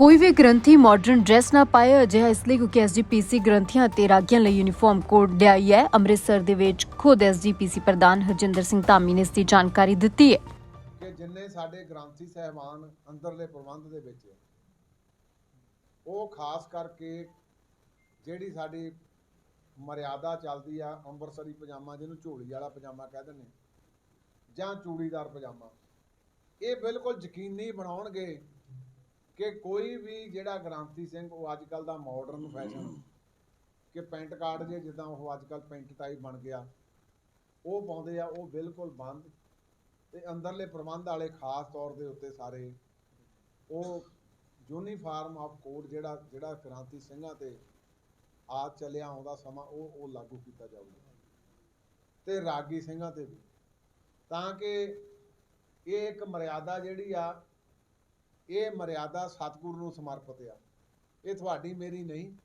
ਕੋਈ ਵੀ ਗ੍ਰੰਥੀ modern dress ਨਾ ਪਾਏ, ਅਜਿਹਾ ਇਸ ਲਈ ਕਿਉਂਕਿ ਐਸਜੀਪੀਸੀ ਗ੍ਰੰਥੀਆਂ ਤੇ ਰਾਗੀਆਂ ਲਈ ਯੂਨੀਫਾਰਮ ਕੋਡ ਲਿਆਈ ਹੈ। ਅੰਮ੍ਰਿਤਸਰ ਦੇ ਵਿੱਚ ਖੁਦ ਐਸਜੀਪੀਸੀ ਪ੍ਰਧਾਨ ਹਰਜਿੰਦਰ ਸਿੰਘ ਧਾਮੀ ਨੇ ਇਸ ਦੀ ਜਾਣਕਾਰੀ ਦਿੱਤੀ ਹੈ। ਕਿ ਜਿੰਨੇ ਸਾਡੇ ਗ੍ਰੰਥੀ ਸਹਿਬਾਨ ਅੰਦਰਲੇ ਪ੍ਰਬੰਧ ਦੇ ਵਿੱਚ ਉਹ ਖਾਸ ਕਰਕੇ ਜਿਹੜੀ ਸਾਡੀ ਮਰਿਆਦਾ ਚੱਲਦੀ ਆ, ਅੰਮ੍ਰਿਤਸਰੀ ਪਜਾਮਾ ਜਿਹਨੂੰ ਝੋਲੀ ਵਾਲਾ ਪਜਾਮਾ ਕਹਿ ਦਿੰਦੇ ਜਾਂ ਚੂੜੀਦਾਰ ਪਜਾਮਾ, ਇਹ ਬਿਲਕੁਲ ਯਕੀਨੀ ਬਣਾਉਣਗੇ ਕਿ ਕੋਈ ਵੀ ਜਿਹੜਾ ਗ੍ਰੰਥੀ ਸਿੰਘ, ਉਹ ਅੱਜ ਕੱਲ ਦਾ ਮਾਡਰਨ ਫੈਸ਼ਨ ਕਿ ਪੈਂਟ ਕਾਰਡ ਜੇ ਜਿੱਦਾਂ ਉਹ ਅੱਜ ਕੱਲ ਪੈਂਟ ਟਾਈਪ ਬਣ ਗਿਆ, ਉਹ ਪਾਉਂਦੇ ਆ, ਉਹ ਬਿਲਕੁਲ ਬੰਦ ਤੇ ਅੰਦਰਲੇ ਪ੍ਰਬੰਧ ਵਾਲੇ ਖਾਸ ਤੌਰ ਦੇ ਉੱਤੇ ਸਾਰੇ, ਉਹ ਯੂਨੀਫਾਰਮ ਆਫ ਕੋਡ ਜਿਹੜਾ ਜਿਹੜਾ ਕ੍ਰਾਂਤੀ ਸਿੰਘਾਂ ਤੇ ਆ ਚੱਲਿਆ ਆਉਂਦਾ ਸਮਾਂ, ਉਹ ਉਹ ਲਾਗੂ ਕੀਤਾ ਜਾਊਗਾ। ਤੇ ਰਾਗੀ ਸਿੰਘਾਂ ਤੇ ਵੀ। ਤਾਂ ਕਿ ਇਹ ਇੱਕ ਮਰਿਆਦਾ ਜਿਹੜੀ ਆ ਇਹ ਮਰਿਆਦਾ ਸਤਿਗੁਰੂ ਨੂੰ ਸਮਰਪਿਤ ਆ। ਇਹ ਤੁਹਾਡੀ ਮੇਰੀ ਨਹੀਂ।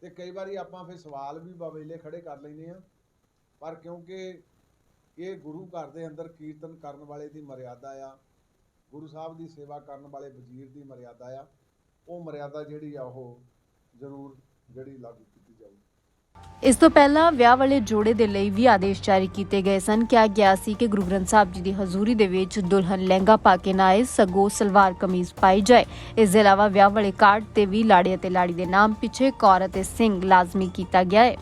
ਤੇ ਕਈ ਵਾਰੀ ਆਪਾਂ ਫਿਰ ਸਵਾਲ ਵੀ ਬਵੇਲੇ ਖੜੇ ਕਰ ਲੈਂਦੇ ਆ। ਪਰ ਕਿਉਂਕਿ ਇਹ ਗੁਰੂ ਘਰ ਦੇ ਅੰਦਰ ਕੀਰਤਨ ਕਰਨ ਵਾਲੇ ਦੀ ਮਰਿਆਦਾ ਆ, ਗੁਰੂ ਸਾਹਿਬ ਦੀ ਸੇਵਾ ਕਰਨ ਵਾਲੇ ਵਜ਼ੀਰ ਦੀ ਮਰਿਆਦਾ ਆ, ਉਹ ਮਰਿਆਦਾ ਜਿਹੜੀ ਆ ਉਹ ਜ਼ਰੂਰ ਜਿਹੜੀ ਲਾਗੂ ਕੀਤੀ ਜਾਊਗੀ ਇਸ ਤੋਂ ਪਹਿਲਾਂ ਵਿਆਹ ਵਾਲੇ ਜੋੜੇ ਦੇ ਲਈ ਵੀ ਆਦੇਸ਼ ਜਾਰੀ ਕੀਤੇ ਗਏ ਸਨ। ਕਿਹਾ ਗਿਆ ਸੀ ਕਿ ਗੁਰੂ ਗ੍ਰੰਥ ਸਾਹਿਬ ਜੀ ਦੀ ਹਜ਼ੂਰੀ ਦੇ ਵਿੱਚ ਦੁਲਹਨ ਲਹਿੰਗਾ ਪਾ ਕੇ ਨਾ ਆਏ, ਸਗੋਂ ਸਲਵਾਰ ਕਮੀਜ਼ ਪਾਈ ਜਾਏ। ਇਸ ਦੇ ਇਲਾਵਾ ਵਿਆਹ ਵਾਲੇ ਕਾਰਡ ਤੇ ਵੀ ਲਾੜੇ ਅਤੇ ਲਾੜੀ ਦੇ ਨਾਮ ਪਿੱਛੇ ਕੌਰ ਅਤੇ ਸਿੰਘ ਲਾਜ਼ਮੀ ਕੀਤਾ ਗਿਆ ਹੈ।